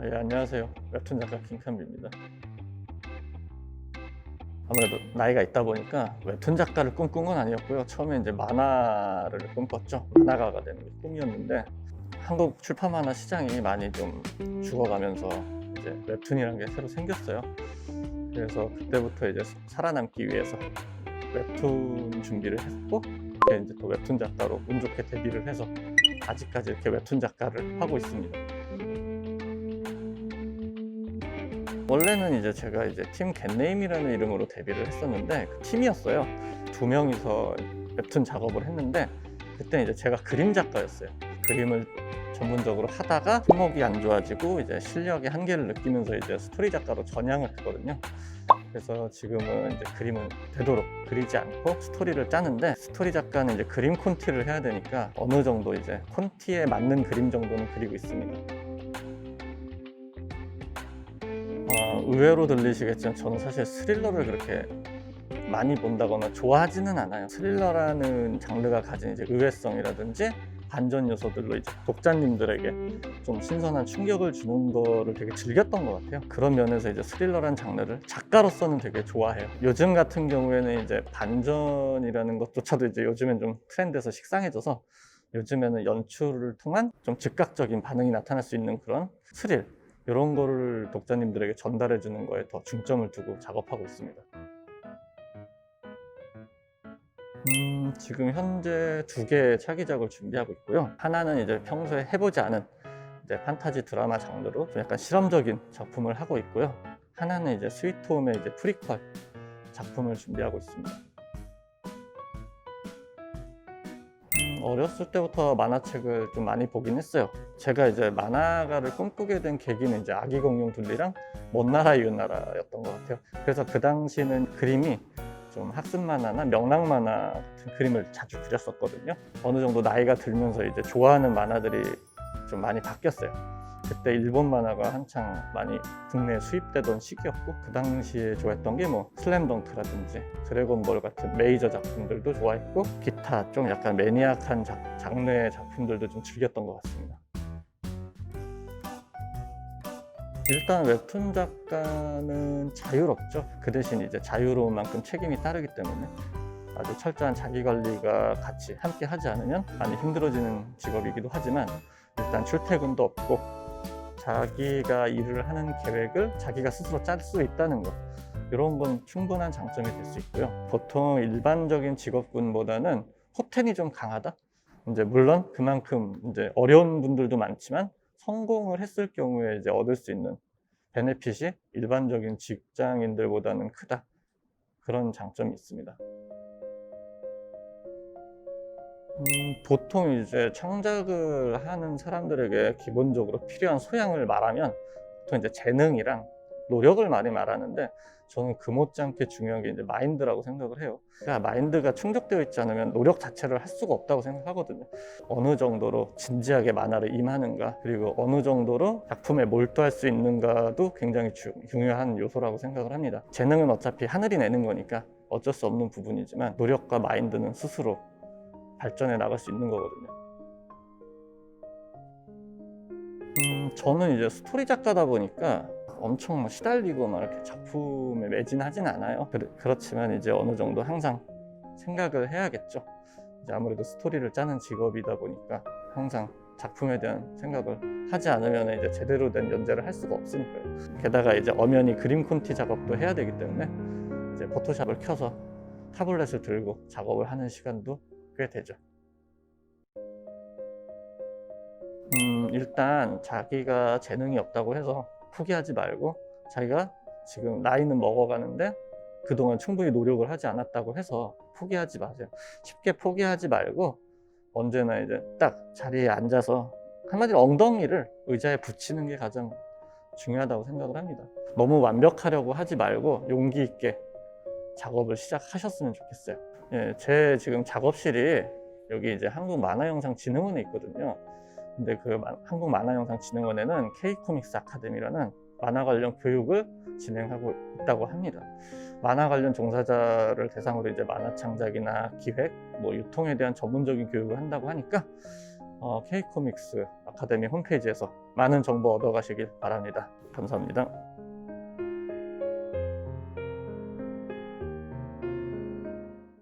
아, 예, 안녕하세요. 웹툰 작가 킹캄비입니다. 아무래도 나이가 있다 보니까 웹툰 작가를 꿈꾼 건 아니었고요. 처음에 이제 만화를 꿈꿨죠. 만화가가 되는 게 꿈이었는데 한국 출판 만화 시장이 많이 좀 죽어가면서 이제 웹툰이라는 게 새로 생겼어요. 그래서 그때부터 이제 살아남기 위해서 웹툰 준비를 했고 이제 또 웹툰 작가로 운 좋게 데뷔를 해서 아직까지 이렇게 웹툰 작가를 하고 있습니다. 원래는 이제 제가 이제 팀 겟네임이라는 이름으로 데뷔를 했었는데 그 팀이었어요. 두 명이서 웹툰 작업을 했는데 그때 이제 제가 그림 작가였어요. 그림을 전문적으로 하다가 손목이 안 좋아지고 이제 실력의 한계를 느끼면서 이제 스토리 작가로 전향을 했거든요. 그래서 지금은 이제 그림은 되도록 그리지 않고 스토리를 짜는데 스토리 작가는 이제 그림 콘티를 해야 되니까 어느 정도 이제 콘티에 맞는 그림 정도는 그리고 있습니다. 의외로 들리시겠지만 저는 사실 스릴러를 그렇게 많이 본다거나 좋아하지는 않아요. 스릴러라는 장르가 가진 이제 의외성이라든지 반전 요소들로 이제 독자님들에게 좀 신선한 충격을 주는 거를 되게 즐겼던 것 같아요. 그런 면에서 이제 스릴러란 장르를 작가로서는 되게 좋아해요. 요즘 같은 경우에는 이제 반전이라는 것조차도 이제 요즘엔 좀 트렌드에서 식상해져서 요즘에는 연출을 통한 좀 즉각적인 반응이 나타날 수 있는 그런 스릴 이런 거를 독자님들에게 전달해 주는 거에 더 중점을 두고 작업하고 있습니다. 음, 지금 현재 두 개의 차기작을 준비하고 있고요. 하나는 이제 평소에 해보지 않은 이제 판타지 드라마 장르로 좀 약간 실험적인 작품을 하고 있고요. 하나는 이제 스위트홈의 이제 프리퀄 작품을 준비하고 있습니다. 어렸을 때부터 만화책을 좀 많이 보긴 했어요. 제가 이제 만화가를 꿈꾸게 된 계기는 이제 아기 공룡 둘리랑 먼 나라 이웃 나라였던 것 같아요. 그래서 그 당시는 그림이 좀 학습 만화나 명랑 만화 같은 그림을 자주 그렸었거든요. 어느 정도 나이가 들면서 이제 좋아하는 만화들이 좀 많이 바뀌었어요. 그때 일본 만화가 한창 많이 국내에 수입되던 시기였고 그 당시에 좋아했던 게 뭐 슬램덩크라든지 드래곤볼 같은 메이저 작품들도 좋아했고 기타 좀 약간 매니악한 작- 장르의 작품들도 좀 즐겼던 것 같습니다. 일단 웹툰 작가는 자유롭죠. 그 대신 이제 자유로운 만큼 책임이 따르기 때문에 아주 철저한 자기 관리가 같이 함께 하지 않으면 많이 힘들어지는 직업이기도 하지만 일단 출퇴근도 없고 자기가 일을 하는 계획을 자기가 스스로 짤 수 있다는 것 이런 건 충분한 장점이 될 수 있고요. 보통 일반적인 직업군보다는 호텐이 좀 강하다. 이제 물론 그만큼 이제 어려운 분들도 많지만 성공을 했을 경우에 이제 얻을 수 있는 베네핏이 일반적인 직장인들보다는 크다. 그런 장점이 있습니다. 음, 보통 이제 창작을 하는 사람들에게 기본적으로 필요한 소양을 말하면 보통 이제 재능이랑 노력을 많이 말하는데 저는 그 못지않게 중요한 게 이제 마인드라고 생각을 해요. 그러니까 마인드가 충족되어 있지 않으면 노력 자체를 할 수가 없다고 생각하거든요. 어느 정도로 진지하게 만화를 임하는가 그리고 어느 정도로 작품에 몰두할 수 있는가도 굉장히 주- 중요한 요소라고 생각을 합니다. 재능은 어차피 하늘이 내는 거니까 어쩔 수 없는 부분이지만 노력과 마인드는 스스로 발전해 나갈 수 있는 거거든요. 음, 저는 이제 스토리 작가다 보니까 엄청 막 시달리고 막 이렇게 작품에 매진하진 않아요. 그 렇, 지만 이제 어느 정도 항상 생각을 해야겠죠. 이제 아무래도 스토리를 짜는 직업이다 보니까 항상 작품에 대한 생각을 하지 않으면 이제 제대로 된 연재를 할 수가 없으니까요. 게다가 이제 엄연히 그림 콘티 작업도 해야 되기 때문에 이제 포토샵을 켜서 타블렛을 들고 작업을 하는 시간도 꽤 되죠. 음, 일단 자기가 재능이 없다고 해서 포기하지 말고 자기가 지금 나이는 먹어가는데 그동안 충분히 노력을 하지 않았다고 해서 포기하지 마세요. 쉽게 포기하지 말고 언제나 이제 딱 자리에 앉아서 한마디로 엉덩이를 의자에 붙이는 게 가장 중요하다고 생각을 합니다. 너무 완벽하려고 하지 말고 용기 있게 작업을 시작하셨으면 좋겠어요. 예, 제 지금 작업실이 여기 이제 한국만화영상진흥원에 있거든요. 근데 그 마- 한국만화영상진흥원에는 K코믹스 아카데미라는 만화 관련 교육을 진행하고 있다고 합니다. 만화 관련 종사자를 대상으로 이제 만화 창작이나 기획, 뭐 유통에 대한 전문적인 교육을 한다고 하니까 어, K코믹스 아카데미 홈페이지에서 많은 정보 얻어가시길 바랍니다. 감사합니다.